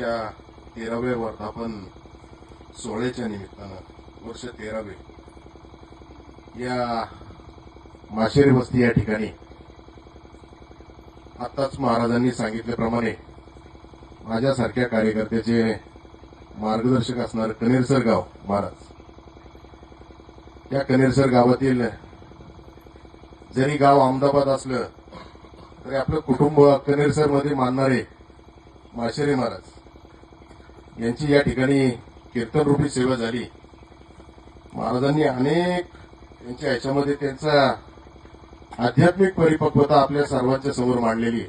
महाराजांच्या तेराव्या वर्धापन सोहळ्याच्या निमित्तानं वर्ष तेरावे. या माशेरी वस्ती या ठिकाणी आताच महाराजांनी सांगितल्याप्रमाणे माझ्यासारख्या कार्यकर्त्याचे मार्गदर्शक असणार कनेरसर गाव महाराज. या कनेरसर गावातील जरी गाव अहमदाबाद असलं तरी आपलं कुटुंब कनेरसरमध्ये मानणारे माशेरे महाराज. यांची या ठिकाणी कीर्तनरूपी सेवा झाली. महाराजांनी अनेक त्यांच्या याच्यामध्ये त्यांचा आध्यात्मिक परिपक्वता आपल्या सर्वांच्या समोर मांडलेली आहे.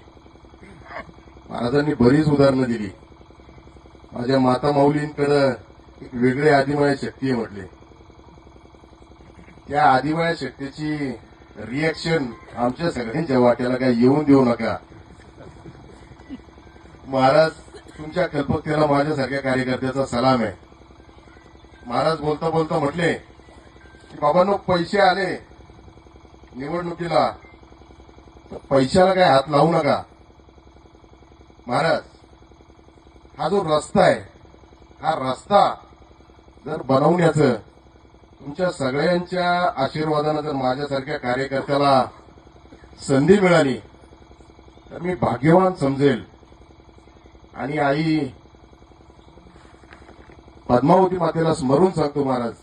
महाराजांनी बरीच उदाहरणं दिली. माझ्या माता माऊलींकडं एक वेगळी आदिमाया शक्ती आहे म्हटले. त्या आदिमाया शक्तीची रिॲक्शन आमच्या सगळ्यांच्या वाट्याला काय येऊन देऊ नका. महाराज तुमच्या कल्पकतेला माझ्यासारख्या कार्यकर्त्याचा सलाम आहे. महाराज बोलता बोलता म्हटले की बाबांनो पैसे आले निवडणुकीला. तर पैशाला काय हात लावू नका. महाराज हा जो रस्ता आहे हा रस्ता जर बनवण्याचं तुमच्या सगळ्यांच्या आशीर्वादानं जर माझ्यासारख्या कार्यकर्त्याला संधी मिळाली तर मी भाग्यवान समजेल. आणि आई पद्मावती मातेला स्मरून सांगतो महाराज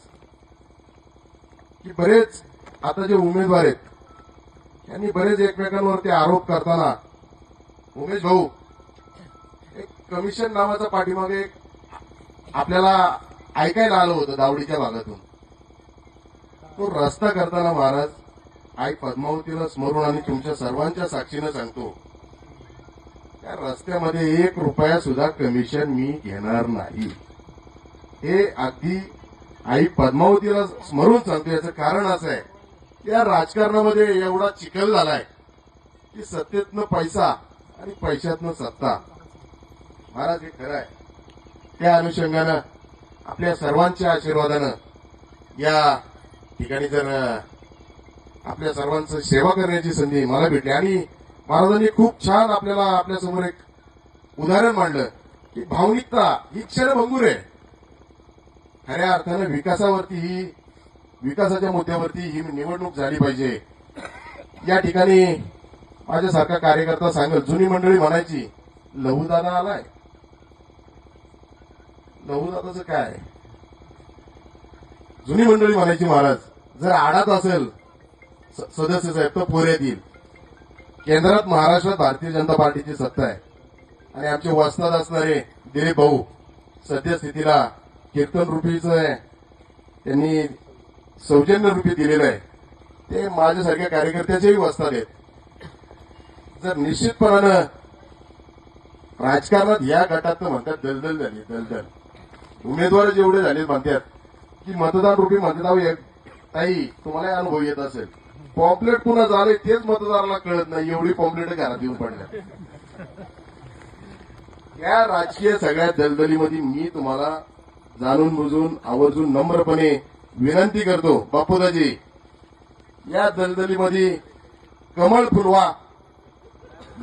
की बरेच आता जे उमेदवार आहेत यांनी बरेच एकमेकांवरती आरोप करताना उमेश भाऊ एक कमिशन नावाचा पाठीमागे आपल्याला ऐकायला आलं होतं दावडीच्या भागातून. तो रस्ता करताना महाराज आई पद्मावतीला स्मरून आणि तुमच्या सर्वांच्या साक्षीनं सांगतो रस्त्यामध्ये एक रुपया सुद्धा कमिशन मी घेणार नाही. हे अगदी आई पद्मावतीला स्मरून सांगतो याचं कारण असं आहे या राजकारणामध्ये एवढा चिखल झालाय की सत्तेतनं पैसा आणि पैशातनं सत्ता. महाराज हे खरं आहे. त्या अनुषंगानं आपल्या सर्वांच्या आशीर्वादानं या ठिकाणी जर आपल्या सर्वांचं सेवा करण्याची संधी मला भेटली आणि महाराजांनी खूप छान आपल्याला आपल्यासमोर एक उदाहरण मांडलं की भावनिकता ही क्षणभंगूर आहे. खऱ्या अर्थानं विकासावरती ही विकासाच्या मुद्द्यावरती ही निवडणूक झाली पाहिजे. या ठिकाणी माझ्यासारखा कार्यकर्ता सांगत जुनी मंडळी म्हणायची लहूदादा आलाय. लहूदादाचं काय? जुनी मंडळी म्हणायची महाराज जर आडात असेल सदस्य साहेब तर पोऱ्यात येईल केंद्रात महाराष्ट्रात भारतीय जनता पार्टीची सत्ता आहे. आणि आमचे वस्ताद असणारे दिलीप भाऊ सद्यस्थितीला कीर्तन रुपीचं त्यांनी सौजन्य रुपी दिलेलं आहे. ते माझ्यासारख्या कार्यकर्त्याचेही वस्ताद आहेत. जर निश्चितपणानं राजकारणात या गटात म्हणतात दलदल झाली दलदल. उमेदवार जेवढे झाले म्हणतात की मतदान रुपी मतदाव एक ताई तुम्हाला अनुभव येत असेल. पॉम्पलेट पुन्हा झाले तेच मतदाराला कळत नाही एवढी पॉम्पलेट घरात येऊन पडल्या. या राजकीय सगळ्या दलदलीमध्ये मी तुम्हाला जाणून बुजून आवर्जून नम्रपणे विनंती करतो बापूदाजी या दलदलीमध्ये कमळ फुलवा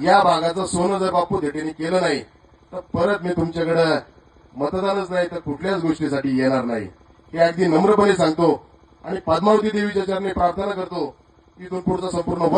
या भागाचं सोनं जर बापू धेटेने केलं नाही तर परत मी तुमच्याकडं मतदानच नाही तर कुठल्याच गोष्टीसाठी येणार नाही. हे अगदी नम्रपणे सांगतो आणि पद्मावती देवीच्या चरणी प्रार्थना करतो. इथून पुढचा संपूर्ण